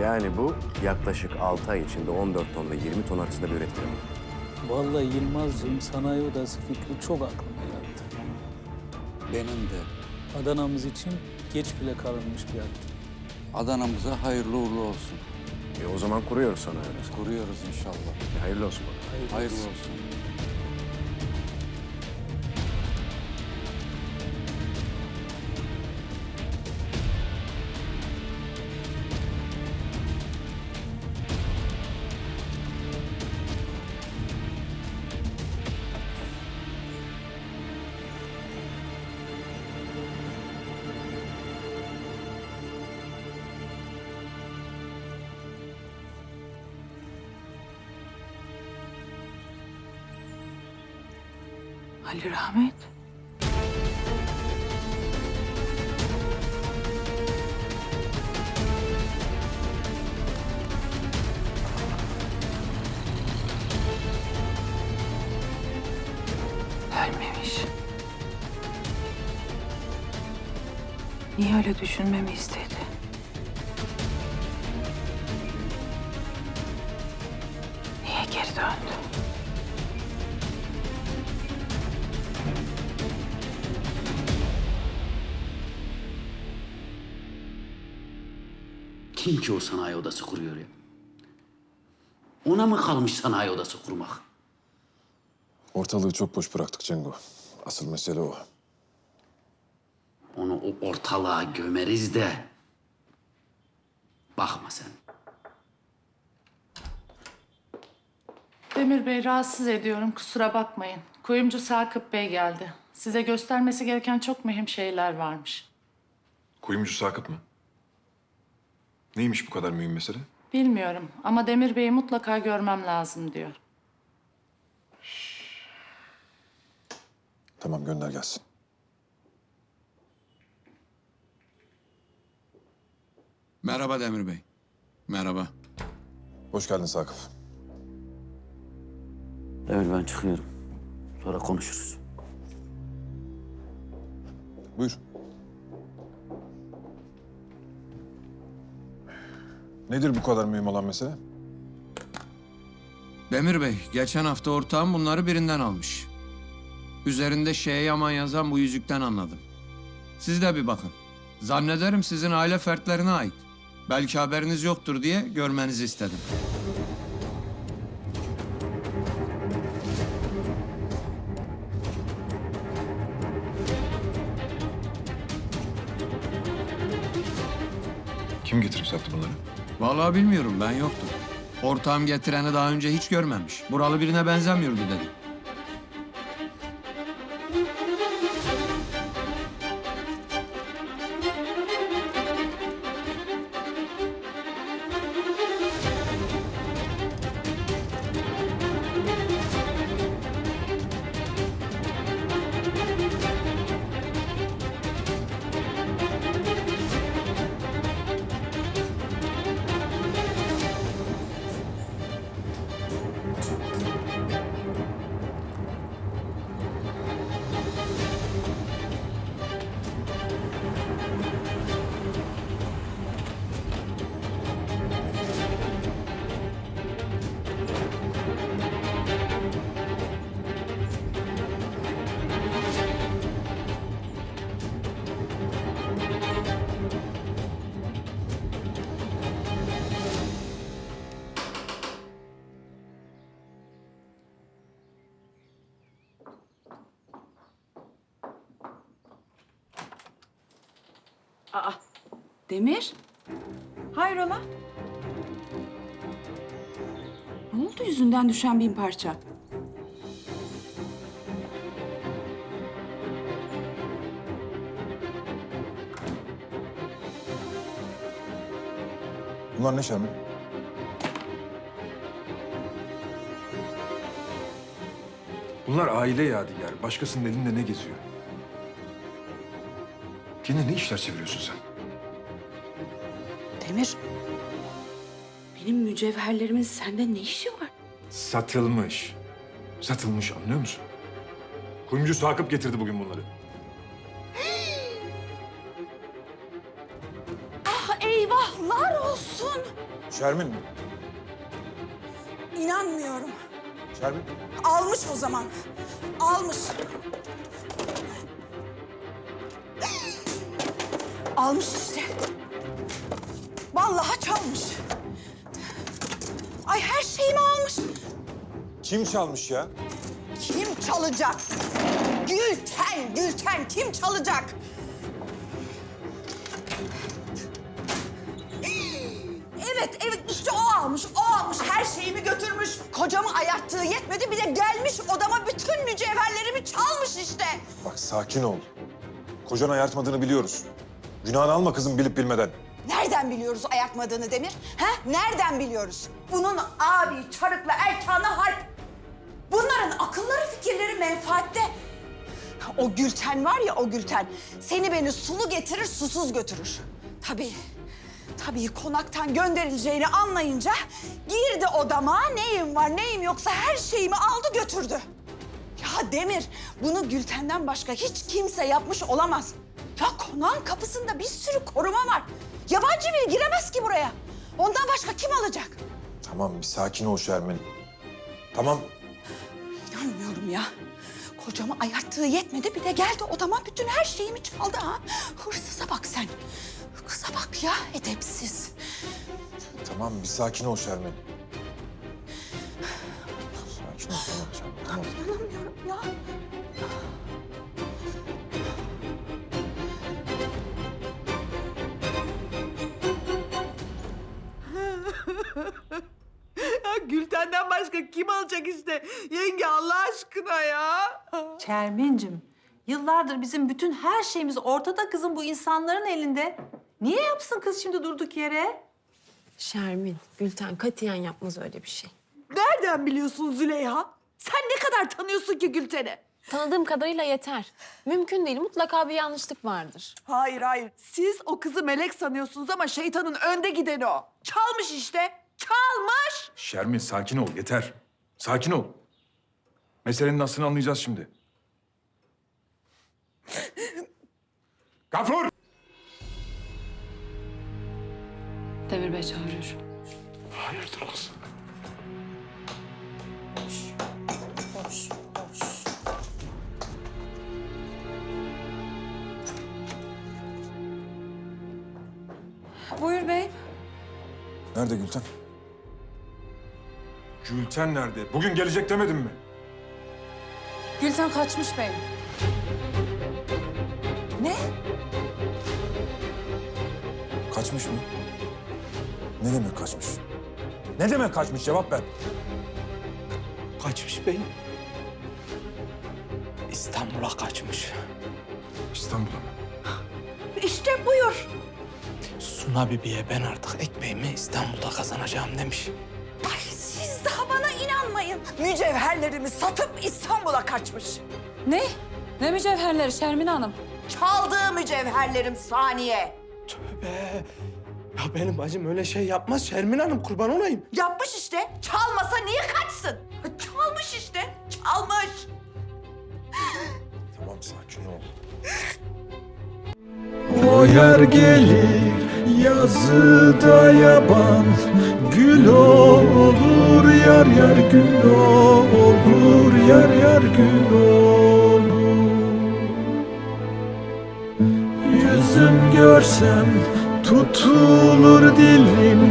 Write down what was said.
Yani bu yaklaşık 6 ay içinde 14 tonla 20 ton arasında bir üretim. Vallahi Yılmaz'cığım sanayi odası fikri çok aklıma yattı. Benim de. Adana'mız için geç bile kalınmış bir hareket. Adana'mıza hayırlı uğurlu olsun. E o zaman kuruyoruz sanayi odası. Kuruyoruz inşallah. E, hayırlı olsun bana. Hayırlı Hayırlı olsun. olsun. Ali Rahmet. Ölmemiş. Niye öyle düşünmemi istedi? Kim ki o sanayi odası kuruyor ya? Ona mı kalmış sanayi odası kurmak? Ortalığı çok boş bıraktık Cengo. Asıl mesele o. Onu o ortalığa gömeriz de. Bakma sen. Demir Bey rahatsız ediyorum kusura bakmayın. Kuyumcu Sakıp Bey geldi. Size göstermesi gereken çok mühim şeyler varmış. Kuyumcu Sakıp mı? Neymiş bu kadar mühim mesele? Bilmiyorum ama Demir Bey'i mutlaka görmem lazım diyor. Tamam gönder gelsin. Merhaba Demir Bey. Merhaba. Hoş geldin Sakıp. Devir ben çıkıyorum. Sonra konuşuruz. Buyur. Nedir bu kadar mühim olan mesele? Demir Bey, geçen hafta ortağım bunları birinden almış. Üzerinde şeye yaman yazan bu yüzükten anladım. Siz de bir bakın. Zannederim sizin aile fertlerine ait. Belki haberiniz yoktur diye görmenizi istedim. Kim getirip sattı bunları? Vallahi bilmiyorum, ben yoktum. Ortağım getireni daha önce hiç görmemiş. Buralı birine benzemiyordu dedi. Demir? Hayrola? Ne oldu yüzünden düşen bin parça? Bunlar ne Şermin? Bunlar aile yadigarı. Başkasının elinde ne geziyor? Yine ne işler çeviriyorsun sen? Demir, benim mücevherlerimin sende ne işi var? Satılmış. Satılmış anlıyor musun? Kuyumcu Sakıp getirdi bugün bunları. Eyvahlar olsun! Şermin. İnanmıyorum. Şermin. Almış o zaman. Almış. Almış işte. Vallahi çalmış. Ay her şeyimi almış. Kim çalmış ya? Kim çalacak? Gülten, Gülten kim çalacak? Evet, evet işte o almış, o almış. Her şeyimi götürmüş. Kocamı ayarttığı yetmedi bir de gelmiş odama bütün mücevherlerimi çalmış işte. Bak sakin ol. Kocan ayartmadığını biliyoruz. Günahını alma kızım bilip bilmeden. Nereden biliyoruz ayartmadığını Demir? Ha? Nereden biliyoruz? Bunun abi Çarık'la Erkan'ı harp. Bunların akılları fikirleri menfaatte. O Gülten var ya o Gülten. Seni beni sulu getirir susuz götürür. Tabii. Tabii konaktan gönderileceğini anlayınca girdi odama neyim var neyim yoksa her şeyimi aldı götürdü. Ya Demir bunu Gülten'den başka hiç kimse yapmış olamaz. Ya konağın kapısında bir sürü koruma var. Yabancı biri giremez ki buraya. Ondan başka kim alacak? Tamam bir sakin ol Şermin. Tamam. İnanmıyorum ya. Kocamı ayarttığı yetmedi bir de geldi odama bütün her şeyimi çaldı ha. Hırsıza bak sen. Kıza bak ya edepsiz. Tamam bir sakin ol Şermin. Sakin ol tamam tamam. İnanamıyorum. Ya Başka kim alacak işte? Yenge Allah aşkına ya. Şermin'cim, yıllardır bizim bütün her şeyimiz ortada kızım bu insanların elinde. Niye yapsın kız şimdi durduk yere? Şermin, Gülten katiyen yapmaz öyle bir şey. Nereden biliyorsun Züleyha? Sen ne kadar tanıyorsun ki Gülten'i? Tanıdığım kadarıyla yeter. Mümkün değil, mutlaka bir yanlışlık vardır. Hayır hayır. Siz o kızı melek sanıyorsunuz ama şeytanın önde gideni o. Çalmış işte. Çalmış. Şermin sakin ol yeter. Sakin ol. Meselenin aslını anlayacağız şimdi. Gafur! Demir Bey çağırıyor. Hayırdır kız? Buyur bey. Nerede Gülten? Gülten nerede? Bugün gelecek demedim mi? Gülten kaçmış bey. Ne? Kaçmış mı? Ne demek kaçmış? Ne demek kaçmış? Cevap ver. Kaçmış beyim. İstanbul'a kaçmış. İstanbul'a mı? İşte buyur. Suna Bibi'ye ben artık ekmeğimi İstanbul'da kazanacağım demiş. Mücevherlerimi satıp İstanbul'a kaçmış. Ne? Ne mücevherleri Şermin Hanım? Çaldığı mücevherlerim saniye. Tövbe. Ya benim bacım öyle şey yapmaz Şermin Hanım kurban olayım. Yapmış işte. Çalmasa niye kaçsın? Çalmış işte. Çalmış. Tamam sakin ol. O yer gelir yazıda yaban Gül olur yar yar gül olur yar yar gül olur. Yüzüm görsem tutulur dilim